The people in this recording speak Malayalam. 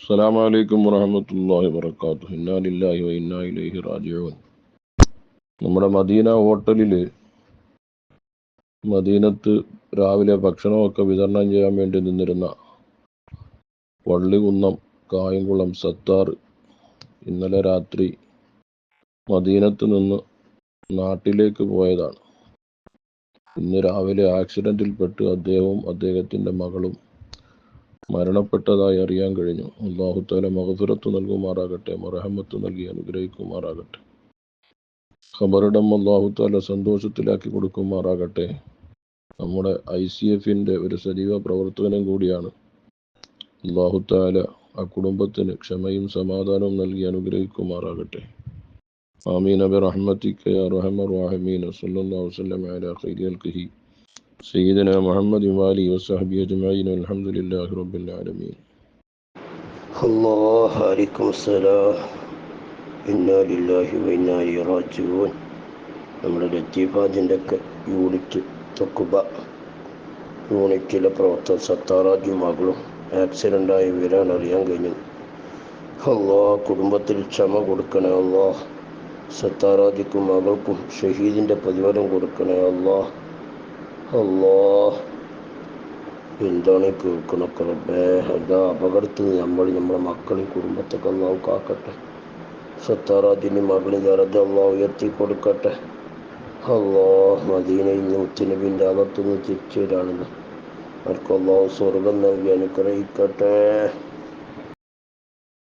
السلام عليكم ورحمة الله وبركاته إنا لله وإنا إليه راجعون നമ്മുടെ മദീന ഹോട്ടലിൽ മദീനത്ത് രാവിലെ ഭക്ഷണമൊക്കെ വിതരണം ചെയ്യാൻ വേണ്ടി നിന്നിരുന്ന വള്ളികുന്നം കായംകുളം സത്താർ ഇന്നലെ രാത്രി മദീനത്ത് നിന്ന് നാട്ടിലേക്ക് പോയതാണ് ഇന്ന് രാവിലെ ആക്സിഡൻറ്റിൽപ്പെട്ട് അദ്ദേഹവും അദ്ദേഹത്തിൻ്റെ മകളും മരണപ്പെട്ടതായി അറിയാൻ കഴിഞ്ഞു. അള്ളാഹുത്താല മഹസുരത്ത് നൽകുമാറാകട്ടെ മറഹമ്മത്ത് നൽകി അനുഗ്രഹിക്കുമാറാകട്ടെ. ഖബറിടം അള്ളാഹുത്താല സന്തോഷത്തിലാക്കി കൊടുക്കുമാറാകട്ടെ. നമ്മുടെ ഐ സി എഫിന്റെ ഒരു സജീവ പ്രവർത്തകനും കൂടിയാണ്. അള്ളാഹുത്താല ആ കുടുംബത്തിന് ക്ഷമയും സമാധാനവും നൽകി അനുഗ്രഹിക്കുമാറാകട്ടെ. ആമീൻ. അബി റഹ്മത്തിക്ക റഹമർ വാഹിമീൻ വസ്ലം വസല്ലം അലാ ഖൈരി അൽഖിഹി. سيدنا محمد وآله وصحبه أجمعين والحمد لله رب العالمين الله عليكم السلام ഇന്നാ ലില്ലാഹി വൈന്നാ ഇലൈഹി റാജിഊൻ നമ്മുടെ ലത്തീഫാജിൻ്റെ ഒക്കെ യൂണിറ്റ് തൊക്കുബ യൂണിറ്റിലെ പ്രവർത്തകർ സത്താറാജും മകളും ആക്സിഡൻ്റായ വിവരമാണ് അറിയാൻ കഴിഞ്ഞത് അള്ളാ കുടുംബത്തിൽ ക്ഷമ കൊടുക്കണേ അള്ളാ സത്താറാജിക്കും മകൾക്കും ഷഹീദിൻ്റെ പ്രതിഫലം കൊടുക്കണേ അള്ളാ അള്ളാ എന്താണ് ഈ കേൾക്കണൊക്കെ റബ്ബേ? എന്താ അപകടത്തിൽ നമ്മൾ നമ്മുടെ മക്കളെ കുടുംബത്തൊക്കെ അള്ളാഹു കാക്കട്ടെ. സത്താറാജിന്റെ മകളിൽ ദറജ അള്ളാഹു ഉയർത്തി കൊടുക്കട്ടെ. അള്ളാ മദീനയിൽ നിന്ന് മുത്തുനബിന്റെ അകത്തുനിന്ന് തിരിച്ചു വരാണെന്ന് അവർക്ക് അള്ളാഹു സ്വർഗം നൽകി അനുഗ്രഹിക്കട്ടെ.